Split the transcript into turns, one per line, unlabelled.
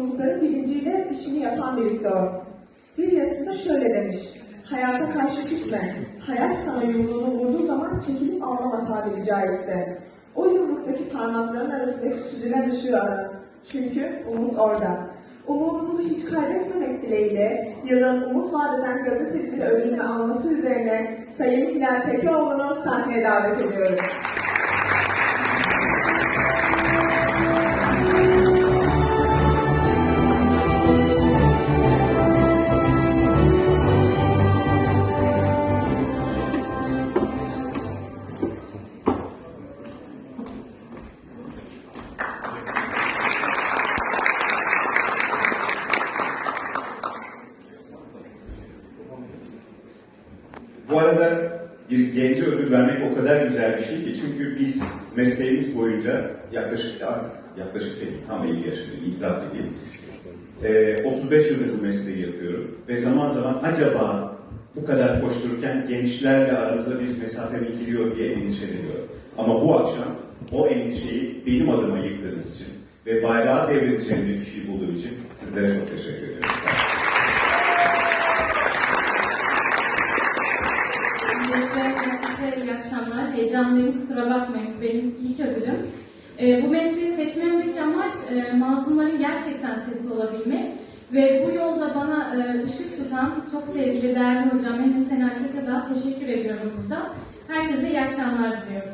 sorumlulukları bilinciyle işini yapan birisi o. Bir yazısında şöyle demiş, hayata karşı küsme, hayat sana yumruğunu vurduğu zaman çekilip ağlama tabiri caizse. O yumruktaki parmakların arasındaki süzülen ışığı ara. Çünkü umut orada. Umudumuzu hiç kaybetmemek dileğiyle yılın umut vadeden gazetecisi ödülünü alması üzerine Sayın Hilal Tekioğlu'nu sahneye davet ediyorum.
Bu arada bir gence ödül vermek o kadar güzel bir şey ki çünkü biz mesleğimiz boyunca yaklaşık artık yaklaşık değil tam 50 yaşındayım itiraf edeyim. Ee, 35 yıldır bu mesleği yapıyorum ve zaman zaman acaba bu kadar koştururken gençlerle aramıza bir mesafe mi giriyor diye endişeleniyorum. Ama bu akşam o endişeyi benim adıma yıktığınız için ve bayrağı devredeceğim bir kişiyi bulduğum için sizlere çok teşekkür ediyorum. Sağ olun.
Öncelikle herkese iyi akşamlar. Heyecanlıyım, kusura bakmayın. Benim ilk ödülüm. Ee, bu mesleği seçmemdeki amaç e, mazlumların gerçekten sesi olabilmek. Ve bu yolda bana e, ışık tutan çok sevgili değerli hocam Mehmet Sena Kesedağ teşekkür ediyorum burada. Herkese iyi akşamlar diliyorum.